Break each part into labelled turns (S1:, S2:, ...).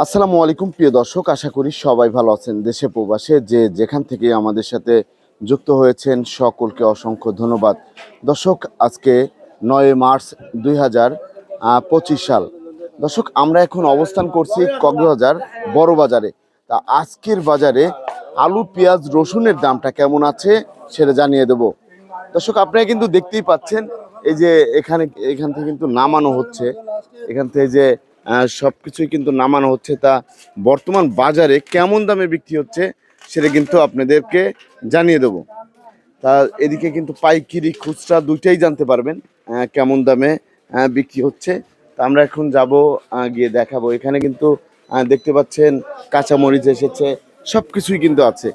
S1: আসসালামু আলাইকুম, প্রিয় দর্শক, আশা করি সবাই ভালো আছেন। দেশে প্রবাসে যে যেখান থেকে আমাদের সাথে যুক্ত হয়েছেন, সকলকে অসংখ্য ধন্যবাদ। দর্শক, আজকে নয় মার্চ দুই হাজার পঁচিশ সাল। দর্শক, আমরা এখন অবস্থান করছি কক্সবাজার বড় বাজারে। তা আজকের বাজারে আলু, পেঁয়াজ, রসুনের দামটা কেমন আছে সেটা জানিয়ে দেব। দর্শক, আপনারা কিন্তু দেখতেই পাচ্ছেন, এই যে এখানে, এখান থেকে কিন্তু নামানো হচ্ছে। এখান থেকে যে আহ, সবকিছুই কিন্তু নামানো হচ্ছে তা বর্তমান বাজারে কেমন দামে বিক্রি হচ্ছে সেটা কিন্তু আপনাদেরকে জানিয়ে দেব। তা এদিকে কিন্তু পাইকিরি খুচরা দুইটাই জানতে পারবেন কেমন দামে বিক্রি হচ্ছে। তা আমরা এখন যাব গিয়ে দেখাবো। এখানে কিন্তু দেখতে পাচ্ছেন কাঁচামরিচ এসেছে সব কিছুই কিন্তু আছে।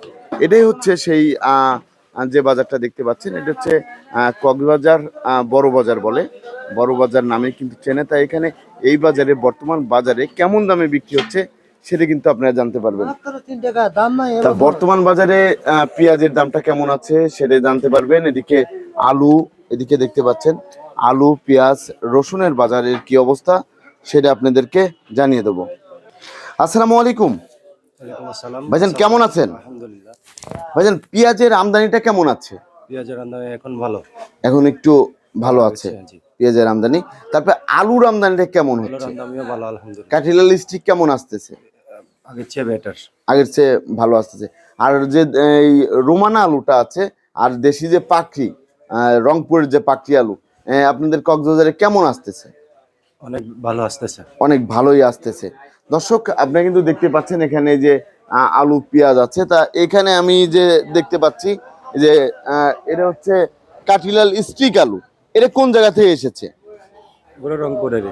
S1: এটাই হচ্ছে সেই যে বাজারটা দেখতে পাচ্ছেন এটা হচ্ছে কক্সবাজার বড় বাজার বলে। বড় বাজার নামে কিন্তু চেনে তাই এখানে এই বাজারে বর্তমান বাজারে কেমন দামে বিক্রি হচ্ছে সেটা কিন্তু আপনারা জানতে পারবেন। বর্তমান বাজারে পেঁয়াজের দামটা কেমন আছে সেটা জানতে পারবেন। এদিকে আলু এদিকে দেখতে পাচ্ছেন আলু পেঁয়াজ রসুনের বাজারের কি অবস্থা সেটা আপনাদেরকে জানিয়ে দেবো। আসসালামু আলাইকুম। ভাইজান কেমন আছেন?
S2: আলহামদুলিল্লাহ।
S1: ভাইজান পেঁয়াজের আমদানিটা কেমন আছে?
S2: পেঁয়াজের আমদানি এখন ভালো।
S1: এখন একটু ভালো আছে। পেঁয়াজের আমদানি। তারপরে আলুর আমদানিটা কেমন হচ্ছে? কেমন আসতেছে?
S2: আগের চেয়ে বেটার
S1: আগের চেয়ে ভালো আসতেছে। আর যে এই রোমানা আলুটা আছে আর দেশি যে পাখি রংপুরের যে পাখি আলু আপনাদের কক্সবাজারে কেমন আসতেছে?
S2: অনেক ভালো আসতেছে।
S1: অনেক ভালোই আসতেছে। দর্শক আপনি কিন্তু দেখতে পাচ্ছেন এখানে যে আলু পেঁয়াজ আছে। তা এখানে আমি যে দেখতে পাচ্ছি যে এটা হচ্ছে কাঠিলাল স্টিক আলু। এটা কোন জায়গা থেকে এসেছে?
S2: রংপুরের।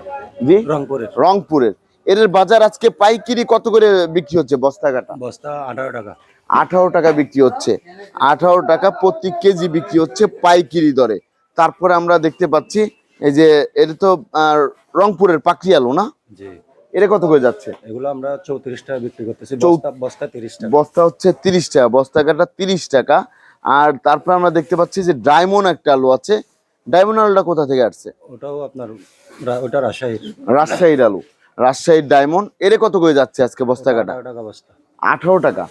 S1: জি?
S2: রংপুরের।
S1: রংপুরের। এর বাজার আজকে পাইকিরি কত করে বিক্রি হচ্ছে বস্তা কাটা?
S2: বস্তা আঠারো টাকা।
S1: আঠারো টাকা বিক্রি হচ্ছে। আঠারো টাকা প্রতি কেজি বিক্রি হচ্ছে পাইকিরি দরে। তারপরে আমরা দেখতে পাচ্ছি এই যে এটা তো রংপুরের পাকড়ি আলু না?
S2: জি।
S1: এটা কত করে যাচ্ছে?
S2: এগুলো আমরা চৌত্রিশ টাকা বিক্রি করতেছি বস্তা তিরিশ টাকা।
S1: বস্তা হচ্ছে তিরিশ টাকা বস্তা কাটা তিরিশ টাকা। আর তারপরে আমরা দেখতে পাচ্ছি যে ডায়মন্ড একটা আলু আছে। ডায়মন্ড আলুটা কোথা থেকে আসছে?
S2: ওটাও আপনার ওটা রাজশাহীর।
S1: রাজশাহীর আলু। রাজশাহীর ডায়মন্ড। এরে কত করে যাচ্ছে আজকে বস্তা কাটা
S2: টাকা বস্তা।
S1: আঠারো টাকা।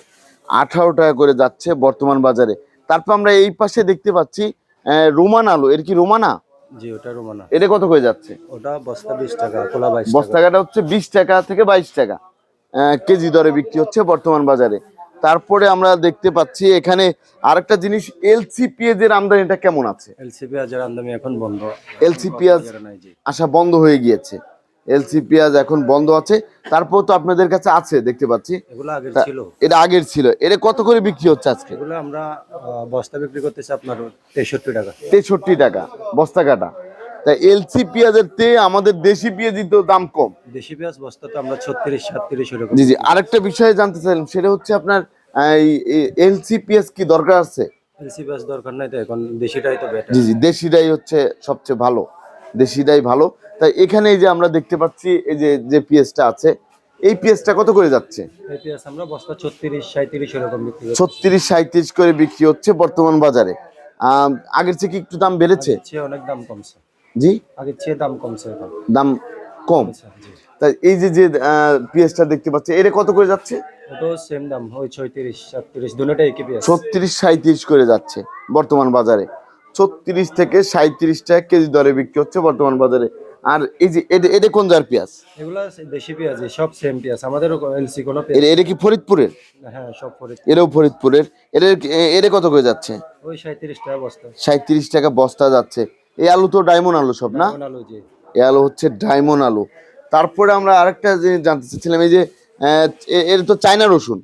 S1: আঠারো টাকা করে যাচ্ছে বর্তমান বাজারে। তারপর আমরা এই পাশে দেখতে পাচ্ছি রোমান আলু। এর কি রোমানা?
S2: জি ওটা রোমানা।
S1: এটা কত করে যাচ্ছে?
S2: ওটা বস্তা বিশ টাকা কোলা
S1: হচ্ছে বিশ টাকা থেকে বাইশ টাকা। আহ, কেজি দরে বিক্রি হচ্ছে বর্তমান বাজারে। তারপরে আমরা দেখতে পাচ্ছি এখানে আরেকটা জিনিস এলসি পেঁয়াজের আমদানিটা কেমন আছে?
S2: এলসি পেঁয়াজের আমদানি এখন বন্ধ।
S1: এলসি পেঁয়াজ আসা বন্ধ হয়ে গিয়েছে। এলসি পেঁয়াজ এখন বন্ধ আছে। তারপর তো আপনাদের কাছে আছে দেখতে পাচ্ছি। এটা আগের ছিল। এটা কত করে বিক্রি হচ্ছে আজকে?
S2: আমরা বস্তা বিক্রি করতেছি আপনার তেষট্টি টাকা।
S1: তেষট্টি টাকা বস্তা কাটা। তাই এলসি পেঁয়াজের চেয়ে আমাদের দেশি তো দাম কম।
S2: দেশি পেঁয়াজ বস্তা তো আমরা ছত্রিশ সাতত্রিশ এরকম।
S1: জি জি। আরেকটা বিষয়ে জানতে চাইলাম সেটা হচ্ছে আপনার এলসি পেঁয়াজ কি দরকার আছে?
S2: এলসি পেঁয়াজ দরকার নাই তো এখন দেশিটাই তো বেটার
S1: জি জি দেশিটাই হচ্ছে সবচেয়ে ভালো। দেশিটাই ভালো। তাই এখানে এই যে আমরা দেখতে পাচ্ছি এই যে যে পিএসটা আছে এই পেঁয়াজটা কত করে যাচ্ছে?
S2: আমরা বস্তা ছত্রিশ সাঁত্রিশ এরকম বিক্রি
S1: ছত্রিশ সাঁত্রিশ করে বিক্রি হচ্ছে বর্তমান বাজারে। আগের থেকে কি একটু দাম বেড়েছে?
S2: অনেক দাম কমছে।
S1: জি?
S2: আগের চেয়ে দাম কমছে
S1: দাম কম? তাই এই যে যে পেঁয়াজটা দেখতে পাচ্ছি এটা কত করে যাচ্ছে?
S2: সেম দাম ওই ছয়ত্রিশ সাতত্রিশ দুটোটাই একই পেঁয়াজ
S1: ছত্রিশ সাঁত্রিশ করে যাচ্ছে বর্তমান বাজারে। ছত্রিশ থেকে সাঁত্রিশ টাকা কেজি দরে বিক্রি হচ্ছে বর্তমান বাজারে। আর এই যে এটা এটা কোন জার পেঁয়াজ?
S2: এগুলা দেশি পেঁয়াজ সব সেম পেঁয়াজ। আমাদেরও এলসি কোনো পেঁয়াজ
S1: এটা কি ফরিদপুরের?
S2: হ্যাঁ সব করে
S1: এটাও ফরিদপুরের। এটা এটা কত করে যাচ্ছে?
S2: ওই সাঁত্রিশ টাকা বস্তা।
S1: সাঁত্রিশ টাকা বস্তা যাচ্ছে। এই আলু তো ডায়মন্ড আলু সব না?
S2: আলু জি।
S1: এই আলু হচ্ছে ডায়মন্ড আলু। তারপরে আমরা আরেকটা জিনিস জানতে চাচ্ছিলাম এই যে এটা তো চায়না রসুন।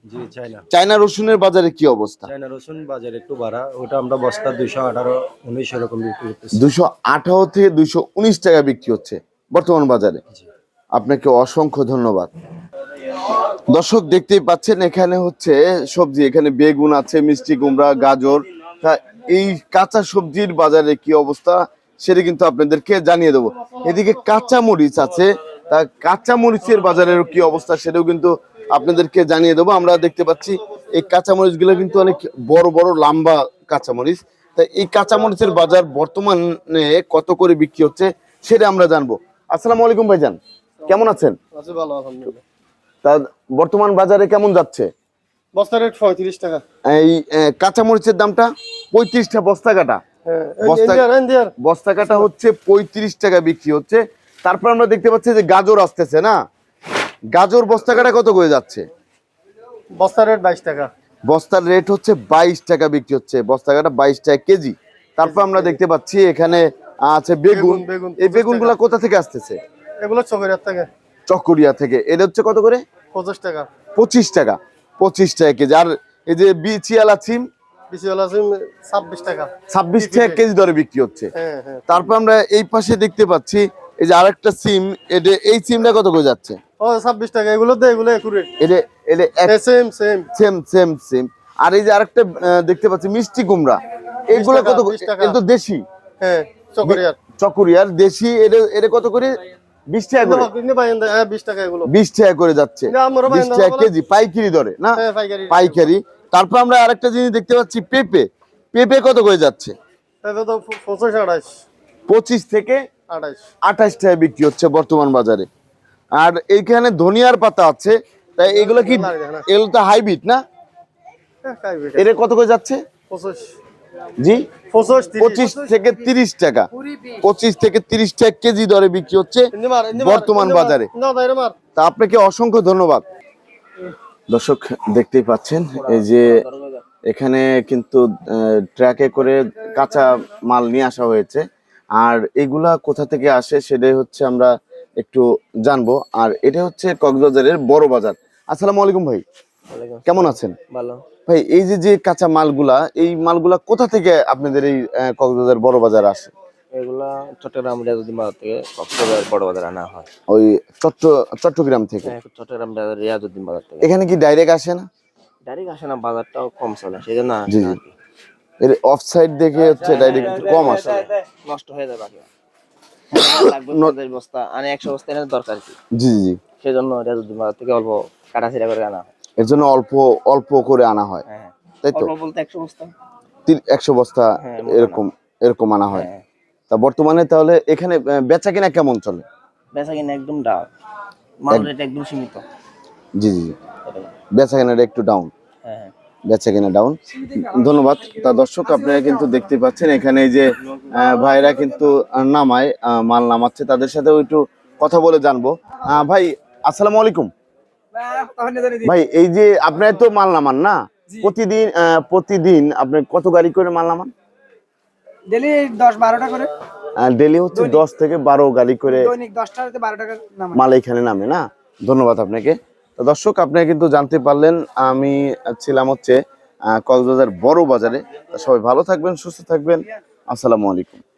S1: চায়না। রসুনের বাজারে কি অবস্থা?
S2: চাইনা রসুন বাজার একটু বাড়া ওটা আমরা বস্তা দুইশো আঠারো উনিশ এরকম বিক্রি করতেছি।
S1: দুশো আঠারো থেকে দুশো উনিশ টাকা বিক্রি হচ্ছে বর্তমান বাজারে। আপনাকে অসংখ্য ধন্যবাদ। দর্শক দেখতেই পাচ্ছেন এখানে হচ্ছে সবজি এখানে বেগুন আছে মিষ্টি কুমড়া গাজর। এই কাঁচা সবজির বাজারে কি অবস্থা সেটা কিন্তু আপনাদেরকে জানিয়ে দেবো। এদিকে কাঁচা মরিচ আছে তা কাঁচা মরিচের বাজারের কি অবস্থা সেটাও কিন্তু আপনাদেরকে জানিয়ে দেবো। আমরা দেখতে পাচ্ছি এই কাঁচা মরিচগুলো কিন্তু অনেক বড় বড় লম্বা কাঁচা মরিচ তা এই কাঁচা মরিচের বাজার বর্তমানে কত করে বিক্রি হচ্ছে সেটা আমরা জানব। আসসালামু আলাইকুম ভাইজান কেমন আছেন? তা বর্তমান বাজারে কেমন যাচ্ছে?
S3: বস্তা রেট পঁয়ত্রিশ টাকা।
S1: এই কাঁচামরিচের দামটা পঁয়ত্রিশটা বস্তা কাটা।
S3: হ্যাঁ
S1: বস্তা কাটা হচ্ছে পঁয়ত্রিশ টাকা বিক্রি হচ্ছে। তারপর আমরা দেখতে পাচ্ছি যে গাজর আসতেছে না? গাজর বস্তা কাটা কত করে যাচ্ছে?
S3: বস্তা রেট বাইশ টাকা।
S1: বস্তার রেট হচ্ছে বাইশ টাকা বিক্রি হচ্ছে। বস্তা কাটা বাইশ টাকা কেজি। তারপর আমরা দেখতে পাচ্ছি এখানে আছে বেগুন। এই
S3: 25
S1: বেগুনগুলা কোথা থেকে আসতেছে?
S3: এগুলো চকেরিয়ার থেকে।
S1: চকরিয়া থেকে। এটা হচ্ছে কত করে?
S3: পঁচিশ টাকা।
S1: পঁচিশ টাকা। পঁচিশ টাকা কেজি। আর এই যে বিচিয়ালা সিম
S3: ছাব্বিশ টাকা।
S1: ছাব্বিশ টাকা কেজি দরে বিক্রি হচ্ছে।
S3: হ্যাঁ হ্যাঁ।
S1: তারপর আমরা এই পাশে দেখতে পাচ্ছি এই যে আরেকটা সিম এটা এই সিমটা কত করে যাচ্ছে?
S3: ও ছাব্বিশ টাকা। এগুলো দে এগুলো একুরেট
S1: এটা এটা
S3: same same
S1: same same same আর এই যে আরেকটা দেখতে পাচ্ছি মিষ্টি কুমড়া। এগুলো কত?
S3: 20।
S1: এটা তো দেশি।
S3: হ্যাঁ চকরিয়ার।
S1: চকুরিয়ার দেশি এটা এটা কত করে? বিশ টাকা করে।
S3: কিনে পাইন দে, হ্যাঁ বিশ টাকা এগুলো।
S1: বিশ টাকা করে যাচ্ছে।
S3: না, আমারও
S1: বিশ
S3: বাইন্দা
S1: টাকা কেজি পাইকারি দরে না?
S3: হ্যাঁ পাইকারি
S1: পাইকারি। তারপর আমরা আরেকটা জিনিস দেখতে পাচ্ছি পেঁপে। পেঁপে কত করে যাচ্ছে?
S3: এটা তো প- পঁচিশ আঠাশ
S1: পঁচিশ থেকে
S3: আঠাশ।
S1: টাকা বিক্রি হচ্ছে বর্তমান বাজারে। আর এইখানে ধনিয়ার পাতা আছে তাই এগুলো কি। এগুলো তো হাইব্রিড না?
S3: হ্যাঁ।
S1: এটা কত করে যাচ্ছে? জি?
S3: পঁচিশ
S1: পঁচিশ থেকে তিরিশ টাকা। পঁচিশ থেকে তিরিশ টাকা কেজি দরে বিক্রি হচ্ছে বর্তমান বাজারে।
S3: না দাইরে মার।
S1: তা আপনাকে অসংখ্য ধন্যবাদ। দর্শক দেখতেই পাচ্ছেন এই যে এখানে কিন্তু আহ, ট্রাকে করে কাঁচা মাল নিয়ে আসা হয়েছে। আর এগুলা কোথা থেকে আসে সেটাই হচ্ছে আমরা একটু জানব। আর এটা হচ্ছে কক্সবাজারের বড় বাজার। আসসালামু আলাইকুম ভাই। কেমন আছেন?
S2: ভালো।
S1: ভাই এই যে যে কাঁচা মালগুলা এই মালগুলা কোথা থেকে আপনাদের এই কক্সবাজার বড় বাজার আসে?
S2: এগুলা চট্টগ্রাম রিয়াজুদ্দিন বাজার থেকে কক্সবাজার বড় বাজার আনা হয়।
S1: ওই চট্ট চট্টগ্রাম থেকে?
S2: হ্যাঁ, চট্টগ্রাম রিয়াজুদ্দিন বাজার থেকে।
S1: এখানে কি ডাইরেক্ট আসে না?
S2: ডাইরেক্ট আসে না বাজারটাও কম চলে সেই জন্য
S1: জি, জি। এর অফ সাইড দেখে হচ্ছে ডাইরেক্ট কম আসে।
S2: নষ্ট হয়ে যাবে বাকি। লাগবে পঞ্চাশ বস্তা। আনে একশো বস্তা এনে দরকার কি?
S1: জি জি জি।
S2: সেই জন্য রিয়াজুদ্দিন বাজার থেকে অল্প কাটাছিড়া করে আনা হয়।
S1: এর জন্য অল্প অল্প করে আনা হয়।
S2: হ্যাঁ
S1: তাই তো?
S2: অল্প বলতে একশো বস্তা?
S1: তিন- একশো বস্তা
S2: হ্যাঁ,
S1: এরকম এরকম আনা হয়।
S2: হ্যাঁ।
S1: তা বর্তমানে তাহলে এখানে বেচা কিনা কেমন চলে?
S2: বেচা কিনা একদম ডাউন মাল রেট একদম সীমিত।
S1: জি জি জি। বেচা কেনাটা একটু ডাউন
S2: হ্যাঁ হ্যাঁ।
S1: বেচা কেনা ডাউন ধন্যবাদ। তা দর্শক আপনারা কিন্তু দেখতে পাচ্ছেন এখানে এই যে ভাইরা কিন্তু নামায় মাল নামাচ্ছে। তাদের সাথেও একটু কথা বলে জানব। ভাই আসসালামু আলাইকুম। ভাই এই যে আপনার তো মাল নামান না? প্রতিদিন প্রতিদিন আপনি কত গাড়ি করে মাল নামান?
S4: ডেলি দশ বারোটা করে।
S1: ডেলি হচ্ছে দশ থেকে বারো গাড়ি করে মাল এখানে নামে না? ধন্যবাদ আপনাকে। দর্শক, আপনারা কিন্তু জানতে পারলেন, আমি ছিলাম হচ্ছে কক্সবাজার বড় বাজারে। সবাই ভালো থাকবেন, সুস্থ থাকবেন। আসসালামু আলাইকুম।